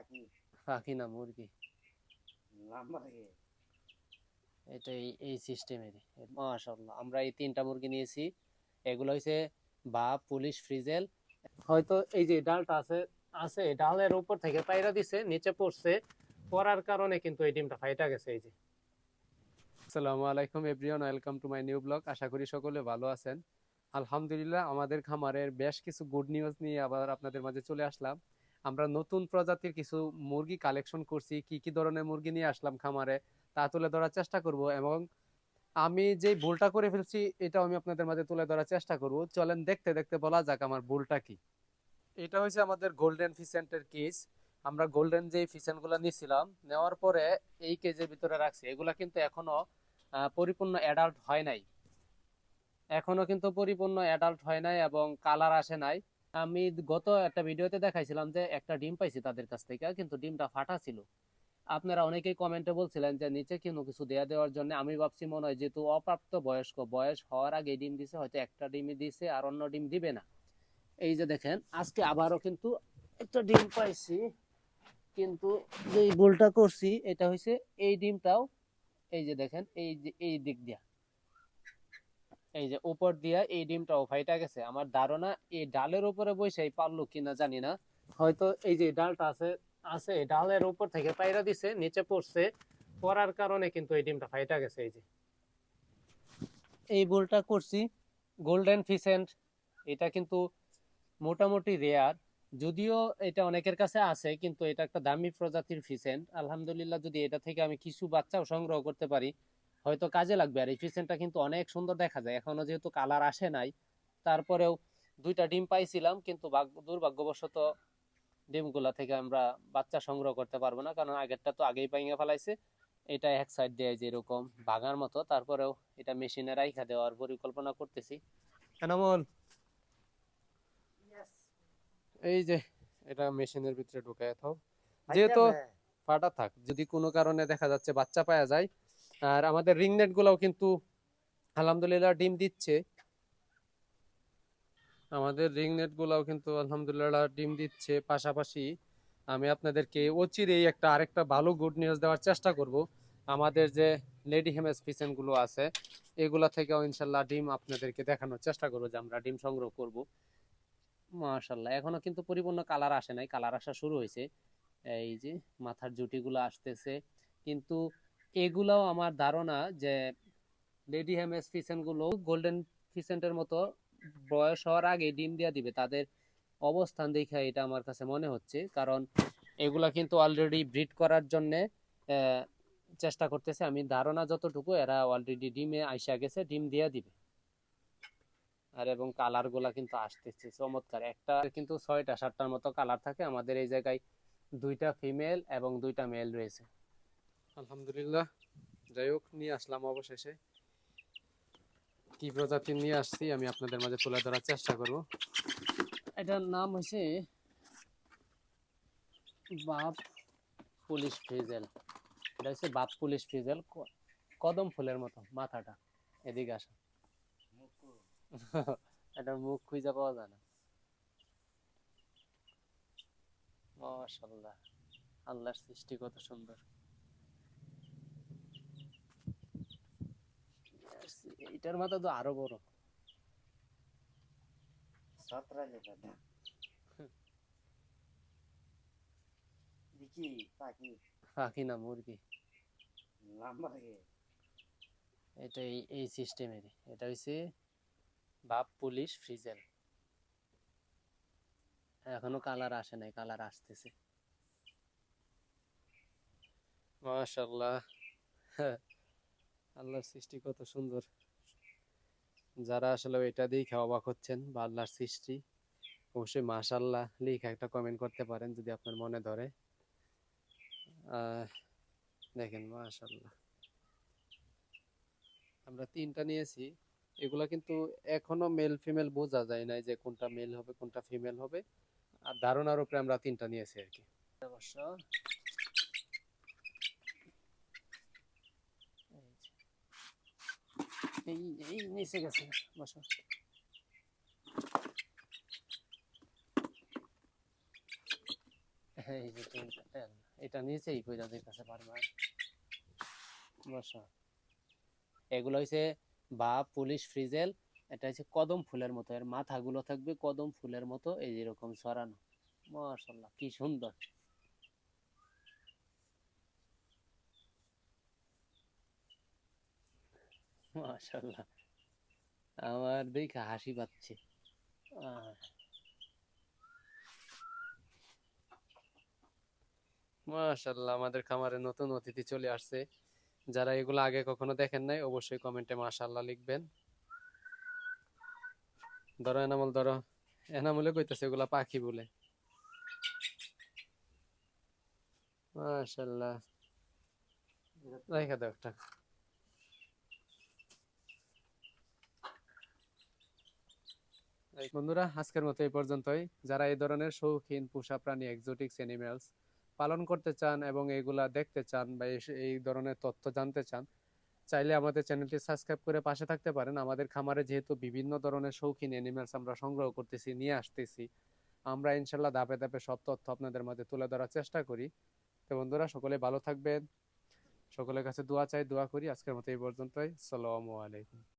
পাখি পাখি না মুরগি লম্বা থাকে এটা এই সিস্টেমেরই মাশাআল্লাহ আমরা এই তিনটা মুরগি নিয়েছি এগুলো হইছে বা পুলিশ ফ্রিজেল হয়তো এই যে ডালটা আছে আছে ডালের উপর থেকে পায়রা দিছে নিচে পড়ছে। পড়ার কারণে কিন্তু এই ডিমটা ফাইটা গেছে এই যে। আসসালামু আলাইকুম everyone welcome to my new blog আশা করি সকলে ভালো আছেন। আলহামদুলিল্লাহ আমাদের খামারের বেশ কিছু গুড নিউজ নিয়ে আবার আপনাদের মাঝে চলে আসলাম। আমরা নতুন প্রজাতির কিছু মুরগি কালেকশন করছি, কি কি ধরনের মুরগি নিয়ে আসলাম খামারে, তা তুলে ধরার চেষ্টা করব এবং আমি যে ভুলটা করে ফেলছি, এটাও আমি আপনাদের মাঝে তুলে ধরার চেষ্টা করব। চলেন দেখতে দেখতে বলা যাক আমার ভুলটা কি। এটা হচ্ছে আমাদের গোল্ডেন ফিসেন্টের কেস আমরা গোল্ডেন যে ফিসেন্টগুলো নিয়েছিলাম, নেওয়ার পরে এই কেজের ভিতরে রাখছি। এগুলা কিন্তু এখনও পরিপূর্ণ অ্যাডাল্ট হয় নাই। এখনও কিন্তু পরিপূর্ণ অ্যাডাল্ট হয় নাই এবং কালার আসে নাই। আমি গত একটা ভিডিওতে দেখাইছিলাম যে একটা ডিম পাইছি তাদের কাছ থেকে, কিন্তু ডিমটা ফাটা ছিল। আপনারা অনেকেই কমেন্টে বলছিলেন যে নিচে কোনো কিছু দেয়া দেওয়ার জন্য? আমি ভাবছি মনে হয় যেহেতু অপ্রাপ্ত বয়স্ক, বয়স হওয়ার আগে ডিম দিছে, হয়তো একটা ডিমই দিছে আর অন্য ডিম দিবে না। এই যে দেখেন, আজকে আবারও কিন্তু একটা ডিম পাইছি, কিন্তু যে ভুলটা করছি, এটা হয়েছে এই ডিমটাও, এই যে দেখেন, এই যে, এই দিক দিয়া। এই যে উপর দিয়া এই ডিমটাও ফাইটা গেছে। আমার ধারণা এই ডালের উপরে বসে পারল কিনা জানি না। হয়তো এই যে ডালটা আছে আছে ডালের উপর থেকে পায়রা দিছে, নিচে পড়ছে। পড়ার কারণে কিন্তু এই ডিমটা ফাইটা গেছে, এই যে। এই ভুলটা করছি, গোল্ডেন ফিসেন্ট এটা কিন্তু মোটামুটি রেয়ার যদিও এটা অনেকের কাছে আছে, কিন্তু এটা একটা দামি প্রজাতির ফিসেন্ট আলহামদুলিল্লাহ যদি এটা থেকে আমি কিছু বাচ্চাও সংগ্রহ করতে পারি হয়তো কাজে লাগবে। আর এই ফিসেন্টটা কিন্তু অনেক সুন্দর দেখা যায়। এখনও যেহেতু কালার আসে নাই তারপরেও দুইটা ডিম পাইছিলাম কিন্তু ভাগ্য- দুর্ভাগ্যবশত ডিমগুলা থেকে আমরা বাচ্চা সংগ্রহ করতে পারব না কারণ আগেরটা তো আগেই পাইঙ্গা ফেলাইছে। এটা এক সাইড দিয়ে যে এরকম ভাঙার মতো তারপরেও এটা মেশিনে রাইখা দেওয়ার পরিকল্পনা করতেছি। এনামল। এই যে এটা মেশিনের ভিতরে ঢুকায় থাও। যেহেতু ফাটা থাক যদি কোনো কারণে দেখা যাচ্ছে বাচ্চা পাওয়া যায় আর আমাদের রিং নেট গুলাও কিন্তু আলহামদুলিল্লাহ ডিম দিচ্ছে। আমাদের রিং নেট গুলাও কিন্তু আলহামদুলিল্লাহ ডিম দিচ্ছে। পাশাপাশি আমি আপনাদেরকে অচিরেই একটা আরেকটা ভালো গুড নিউজ দেওয়ার চেষ্টা করব। আমাদের যে লেডি হেমেসগুলো আছে, এগুলা থেকেও ইনশাল্লাহ ডিম আপনাদেরকে দেখানোর চেষ্টা করব যে আমরা ডিম সংগ্রহ করব। মাশাল্লাহ এখনও কিন্তু পরিপূর্ণ কালার আসে নাই। কালার আসা শুরু হয়েছে। এই যে মাথার জুটিগুলো আসতেছে। কিন্তু এগুলাও আমার ধারণা যে লেডি হেমেস ফিসেনগুলো গোল্ডেন ফিসেন্টের মতো বয়স হওয়ার আগে ডিম দিয়া দিবে। তাদের অবস্থান দেখে এটা আমার কাছে মনে হচ্ছে। কারণ এগুলা কিন্তু অলরেডি ব্রিড করার জন্য চেষ্টা করতেছে। আমি ধারণা যতটুকু, এরা অলরেডি ডিমে আইসা গেছে, ডিম দিয়া দিবে। আর এবং কালারগুলা কিন্তু আসতেছে, চমৎকার। একটা কিন্তু ছয়টা, সাতটার মতো কালার থাকে। আমাদের এই জায়গায় দুইটা ফিমেল এবং দুইটা মেল রয়েছে। আলহামদুলিল্লাহ। যাই হোক নিয়ে আসলাম অবশেষে। কি প্রজাতির নিয়ে আসছি আমি আপনাদের মাঝে তুলে ধরার চেষ্টা করব। এটার নাম হচ্ছে বাপ পুলিশ ফ্রিজেল এটা হচ্ছে বাপ পুলিশ ফ্রিজেল ক- কদম ফুলের মতো, মাথাটা। এদিকে আসা এটার মুখ খুঁজে পাওয়া যায় না। মাশাল্লাহ, আল্লাহর সৃষ্টি কত সুন্দর। এটার মাথা তো আরও বড়। পাখি? না মুরগি। এটা এই সিস্টেমেরই। এটা হচ্ছে বাপ পুলিশ ফ্রিজেল এখনও কালার আসে নাই কালার আসতেছে। মাশাল্লাহ আল্লাহর সৃষ্টি কত সুন্দর। যারা আসলে এটা দেখে অবাক হচ্ছেন বা আল্লাহর সৃষ্টি, অবশ্যই মাশাল্লাহ লিখে একটা কমেন্ট করতে পারেন যদি আপনার মনে ধরে। দেখেন মাশাল্লাহ আমরা তিনটা নিয়েছি। এগুলা কিন্তু এখনও মেল ফিমেল বোঝা যায় না যে কোনটা মেল হবে, কোনটা ফিমেল হবে। আর ধারণার উপরে আমরা তিনটা নিয়েছি আর কি। অবশ্য এগুলো হইছে বা পুলিশ, ফ্রিজেল, এটা হচ্ছে কদম ফুলের মতো। এর মাথাগুলো থাকবে কদম ফুলের মতো, এই যেরকম ছড়ানো। মাশাল্লাহ কি সুন্দর। মাশাল্লাহ আমার দেখে হাসি পাচ্ছে। মাশাল্লাহ আমাদের খামারে নতুন অতিথি চলে আসছে। যারা এগুলো আগে কখনো দেখেন নাই, অবশ্যই কমেন্টে মাশাল্লাহ লিখবেন। ধরো, এনামল, ধরো। এনামলে কইতেছে এগুলা পাখি বলে। মাশাল্লাহ রেখে দাও একটা। বন্ধুরা, আজকের মতো এই পর্যন্তই। যারা এই ধরনের শৌখিন, পোষা প্রাণী এক্সোটিক্স অ্যানিমেলস পালন করতে চান এবং এগুলা দেখতে চান বা এই- ধরনের তথ্য জানতে চান, চাইলে আমাদের চ্যানেলটি সাবস্ক্রাইব করে পাশে থাকতে পারেন। আমাদের খামারে যেহেতু বিভিন্ন ধরনের শৌখিন অ্যানিমেলস আমরা সংগ্রহ করতেছি, নিয়ে আসতেছি, আমরা ইনশাল্লাহ ধাপে ধাপে সব তথ্য আপনাদের মধ্যে তুলে ধরার চেষ্টা করি। তো বন্ধুরা, সকলে ভালো থাকবেন। সকলের কাছে দোয়া চাই, দোয়া করি। আজকের মতো এই পর্যন্তই। সালামু আলাইকুম।